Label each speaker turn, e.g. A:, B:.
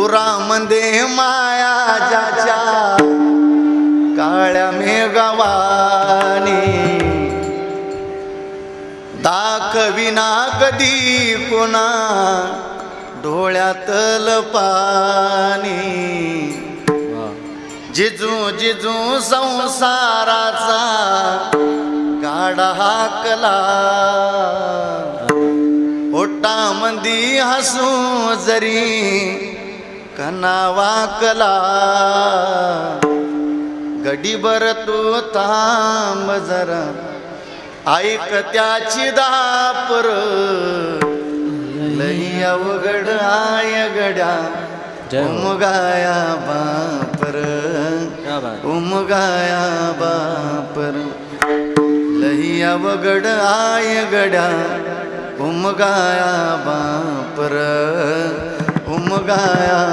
A: उरामध्ये माया ज्याच्या काळ्या मेघवानी दाखविना कधी कोणा डोळ्यातल पाणी जिजू जिजू संसाराचा गाडा हाकला. ओटामंदी हसू जरी कना वाकला गडीभर तू थांब जरा. ऐक त्याची दापर. लई अवघड आय गड्या.
B: हो.
A: उमगाया बापर. उमगाया बापर. लई अवघड आय गड्या. उमगाया बापर. उमगाया